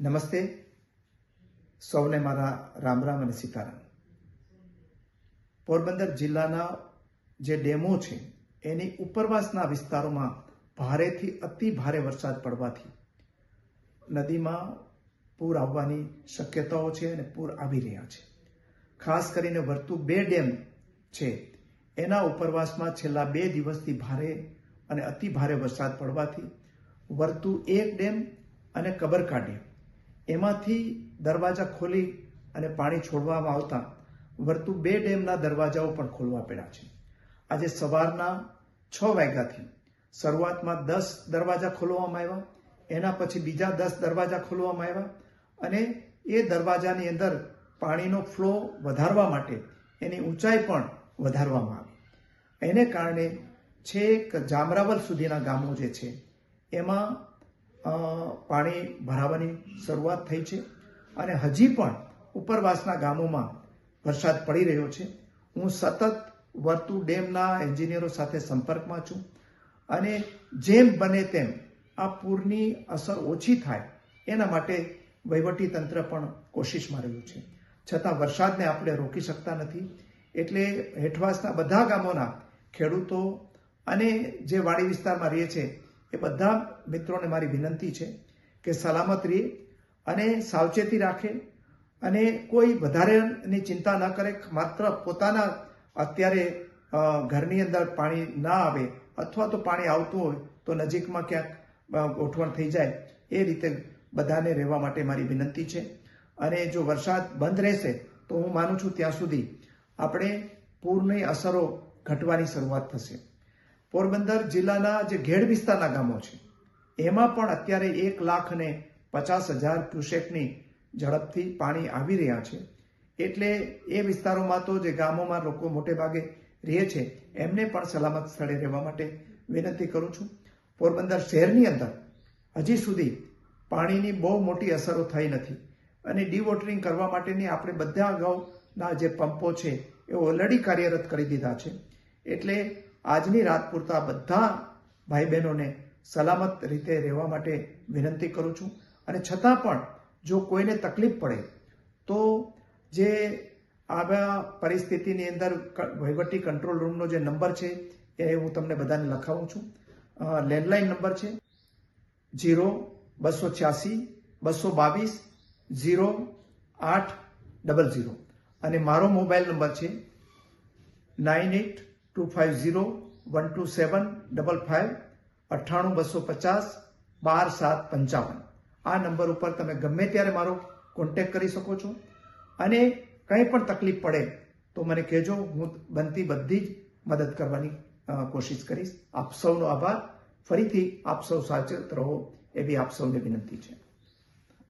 નમસ્તે. સૌને મારા રામ રામ અને સીતારામ. પોરબંદર જિલ્લાના જે ડેમો છે, એની ઉપરવાસના વિસ્તારોમાં ભારેથી અતિ ભારે વરસાદ પડવાથી નદીમાં પૂર આવવાની શક્યતાઓ છે અને પૂર આવી રહ્યા છે. ખાસ કરીને વર્તુ બે ડેમ છે, એના ઉપરવાસમાં છેલ્લા બે દિવસથી ભારે અને અતિ ભારે વરસાદ પડવાથી વર્તુ એક ડેમ અને કબરકા ડેમ એમાંથી દરવાજા ખોલી અને પાણી છોડવામાં આવતા વર્તુ બે ડેમના દરવાજાઓ પણ ખોલવા પડ્યા છે. આજે સવારના છ વાગ્યાથી શરૂઆતમાં દસ દરવાજા ખોલવામાં આવ્યા, એના પછી બીજા દસ દરવાજા ખોલવામાં આવ્યા અને એ દરવાજાની અંદર પાણીનો ફ્લો વધારવા માટે એની ઊંચાઈ પણ વધારવામાં આવી. એને કારણે છેક જામરાવલ સુધીના ગામો જે છે, એમાં પાણી ભરાવાની શરૂઆત થઈ છે અને હજી પણ ઉપરવાસના ગામોમાં વરસાદ પડી રહ્યો છે. હું સતત વર્તુ ડેમના એન્જિનિયરો સાથે સંપર્કમાં છું અને જેમ બને તેમ આ પૂરની અસર ઓછી થાય એના માટે વહીવટી તંત્ર પણ કોશિશમાં રહ્યું છે. છતાં વરસાદને આપણે રોકી શકતા નથી. એટલે હેઠવાસના બધા ગામોના ખેડૂતો અને જે વાડી વિસ્તારમાં રહે છે એ બધા મિત્રોને મારી વિનંતી છે કે સલામત રહે અને સાવચેતી રાખે અને કોઈ વધારેની ચિંતા ન કરે, માત્ર પોતાના અત્યારે ઘરની અંદર પાણી ના આવે અથવા તો પાણી આવતું હોય તો નજીકમાં ક્યાંક ગોઠવણ થઈ જાય એ રીતે બધાને રહેવા માટે મારી વિનંતી છે. અને જો વરસાદ બંધ રહેશે તો હું માનું છું ત્યાં સુધી આપણે પૂરની અસરો ઘટવાની શરૂઆત થશે. પોરબંદર જિલ્લાના જે ઘેડ વિસ્તારના ગામો છે, એમાં પણ અત્યારે એક લાખ ને પચાસ હજાર ક્યુસેકની ઝડપથી પાણી આવી રહ્યા છે. એટલે એ વિસ્તારોમાં તો જે ગામોમાં લોકો મોટે ભાગે રહે છે, એમને પણ સલામત સ્થળે રહેવા માટે વિનંતી કરું છું. પોરબંદર શહેરની અંદર હજી સુધી પાણીની બહુ મોટી અસરો થઈ નથી અને ડીવોટરિંગ કરવા માટેની આપણે બધા અગાઉના જે પંપો છે એ ઓલરેડી કાર્યરત કરી દીધા છે. એટલે આજની રાત પૂરતા બધા ભાઈ બહેનોને સલામત રીતે રહેવા માટે વિનંતી કરું છું. અને છતાં પણ જો કોઈને તકલીફ પડે, તો જે આવા પરિસ્થિતિની અંદર વહીવટી કંટ્રોલ રૂમનો જે નંબર છે, એ હું તમને બધાને લખાવું છું. લેન્ડલાઇન નંબર છે જીરો બસો છ્યાસી, બસો બાવીસ, ઝીરો, આઠ, ડબલ ઝીરો. અને મારો મોબાઈલ નંબર છે nine eight two five zero one two seven double five અઠ્ઠાણું બસો પચાસ બાર સાત પંચાવન. આ નંબર ઉપર તમે ગમે ત્યારે મારો કોન્ટેક્ટ કરી શકો છો. અને કંઈ પણ તકલીફ પડે તો મને કહેજો, હું બનતી બધી જ મદદ કરવાની કોશિશ કરીશ. આપ સૌનો આભાર. ફરીથી આપ સૌ સાચેત રહો એવી આપ સૌને વિનંતી છે.